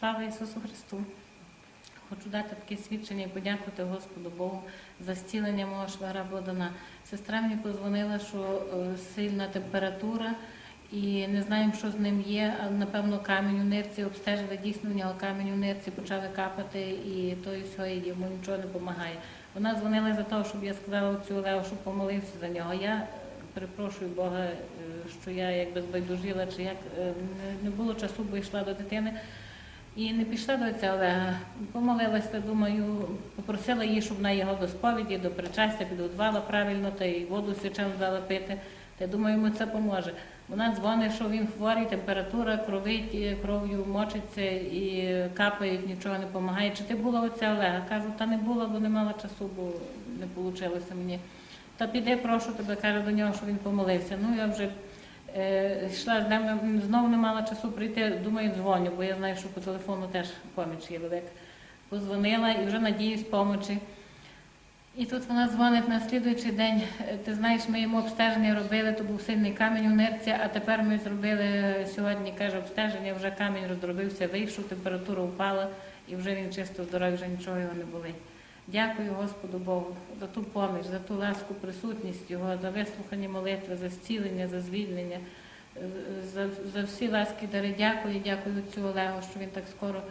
Слава Ісусу Христу! Хочу дати таке свідчення і подякувати Господу Богу за зцілення мого швагра Богдана. Сестра мені позвонила, що е, сильна температура і не знаємо, що з ним є, але напевно камінь у нирці обстежили, дійсно в нього камінь у нирці почали капати, і то і все, і йому нічого не допомагає. Вона дзвонила за того, щоб я сказала цю Олегу, щоб помолився за нього. Я е, перепрошую Бога, е, що я якби збайдужила, чи як не було часу, бо йшла до дитини. І не пішла до цього Олега. Помолилася, думаю, попросила її, щоб вона його до до причастя підготувала правильно, та й воду свячену дала пити. Та думаю, йому це поможе. Вона дзвонить, що він хворий, температура, кровить, е, кров'ю мочиться і капають, нічого не допомагає. Чи ти була оця Олега? Кажу, та не була, бо не мала часу, бо не вийшло мені. Та піди, прошу тебе, каже до нього, що він помолився. Ну я вже йшла з ним, знову не мала часу прийти, думаю, дзвоню, бо я знаю, що по телефону теж поміч є велика. Позвонила і вже надіюсь помочі. І тут вона дзвонить на слідуючий день. Е, Ти знаєш, ми йому обстеження робили, то був сильний камінь у нирці, а тепер ми зробили сьогодні, каже, обстеження, вже камінь роздробився, вийшов, температура впала, і вже він чисто здоровий, вже нічого його не болить. Дякую Господу Богу за ту поміч, за ту ласку, присутність Його, за вислухані молитви, за зцілення, за звільнення, е, за, за всі ласки дари. Дякую, дякую отцю Олегу, що він так скоро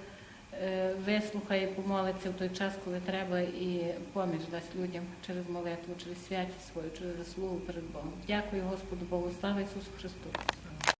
е, вислухає, помолиться в той час, коли треба, і поміч дасть людям через молитву, через святість свою, через заслугу перед Богом. Дякую Господу Богу, слава Ісусу Христу.